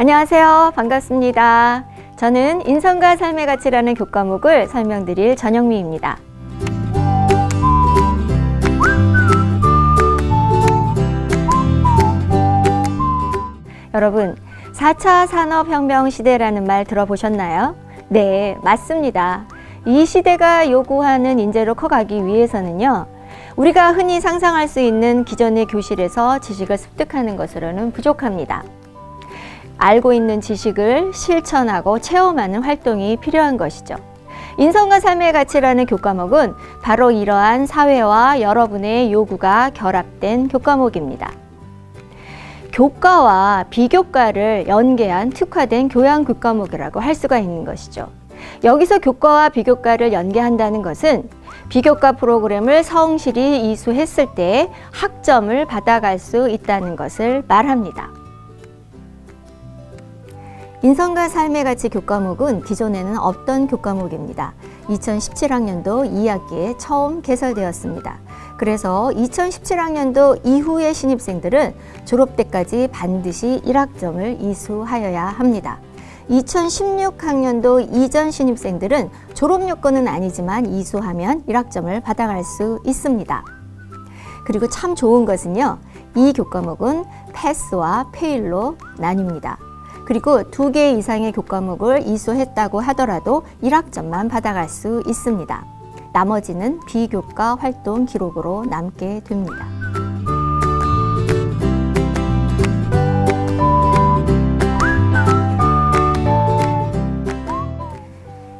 안녕하세요. 반갑습니다. 저는 인성과 삶의 가치라는 교과목을 설명드릴 전영미입니다. 여러분, 4차 산업혁명 시대라는 말 들어보셨나요? 네, 맞습니다. 이 시대가 요구하는 인재로 커가기 위해서는요, 우리가 흔히 상상할 수 있는 기존의 교실에서 지식을 습득하는 것으로는 부족합니다. 알고 있는 지식을 실천하고 체험하는 활동이 필요한 것이죠. 인성과 삶의 가치라는 교과목은 바로 이러한 사회와 여러분의 요구가 결합된 교과목입니다. 교과와 비교과를 연계한 특화된 교양 교과목이라고 할 수가 있는 것이죠. 여기서 교과와 비교과를 연계한다는 것은 비교과 프로그램을 성실히 이수했을 때 학점을 받아갈 수 있다는 것을 말합니다. 인성과 삶의 가치 교과목은 기존에는 없던 교과목입니다. 2017학년도 2학기에 처음 개설되었습니다. 그래서 2017학년도 이후의 신입생들은 졸업 때까지 반드시 1학점을 이수하여야 합니다. 2016학년도 이전 신입생들은 졸업 요건은 아니지만 이수하면 1학점을 받아갈 수 있습니다. 그리고 참 좋은 것은요, 이 교과목은 패스와 페일로 나뉩니다. 그리고 두 개 이상의 교과목을 이수했다고 하더라도 1학점만 받아갈 수 있습니다. 나머지는 비교과 활동 기록으로 남게 됩니다.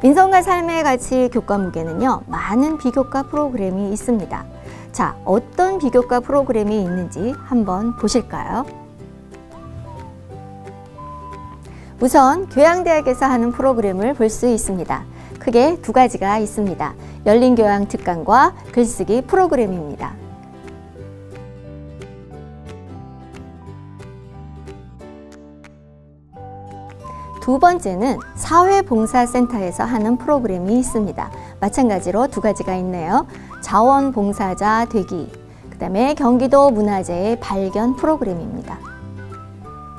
인성과 삶의 가치 교과목에는요, 많은 비교과 프로그램이 있습니다. 자, 어떤 비교과 프로그램이 있는지 한번 보실까요? 우선 교양대학에서 하는 프로그램을 볼 수 있습니다. 크게 두 가지가 있습니다. 열린 교양 특강과 글쓰기 프로그램입니다. 두 번째는 사회봉사센터에서 하는 프로그램이 있습니다. 마찬가지로 두 가지가 있네요. 자원봉사자 되기, 그 다음에 경기도 문화재의 발견 프로그램입니다.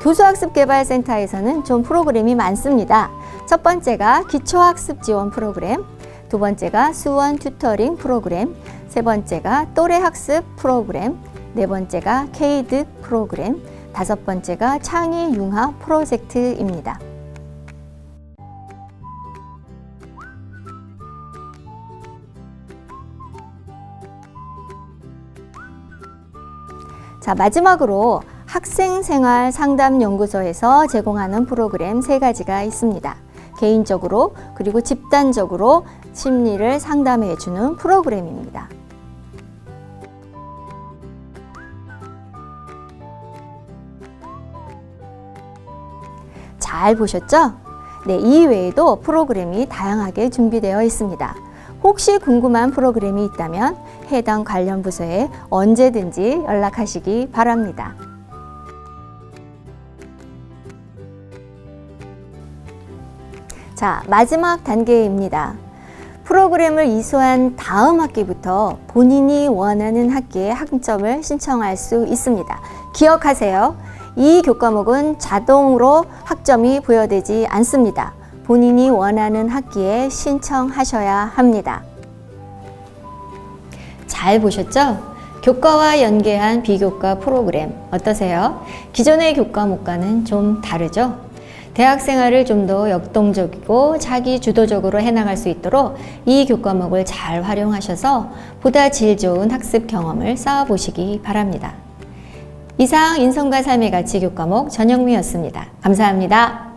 교수학습개발센터에서는 좀 프로그램이 많습니다. 첫 번째가 기초학습 지원 프로그램, 두 번째가 수원 튜터링 프로그램, 세 번째가 또래 학습 프로그램, 네 번째가 케이드 프로그램, 다섯 번째가 창의 융합 프로젝트입니다. 자, 마지막으로 학생생활 상담연구소에서 제공하는 프로그램 세 가지가 있습니다. 개인적으로 그리고 집단적으로 심리를 상담해 주는 프로그램입니다. 잘 보셨죠? 네, 이 외에도 프로그램이 다양하게 준비되어 있습니다. 혹시 궁금한 프로그램이 있다면 해당 관련 부서에 언제든지 연락하시기 바랍니다. 자, 마지막 단계입니다. 프로그램을 이수한 다음 학기부터 본인이 원하는 학기에 학점을 신청할 수 있습니다. 기억하세요. 이 교과목은 자동으로 학점이 부여되지 않습니다. 본인이 원하는 학기에 신청하셔야 합니다. 잘 보셨죠? 교과와 연계한 비교과 프로그램 어떠세요? 기존의 교과목과는 좀 다르죠? 대학 생활을 좀 더 역동적이고 자기 주도적으로 해나갈 수 있도록 이 교과목을 잘 활용하셔서 보다 질 좋은 학습 경험을 쌓아보시기 바랍니다. 이상 인성과 삶의 가치 교과목 전영미였습니다. 감사합니다.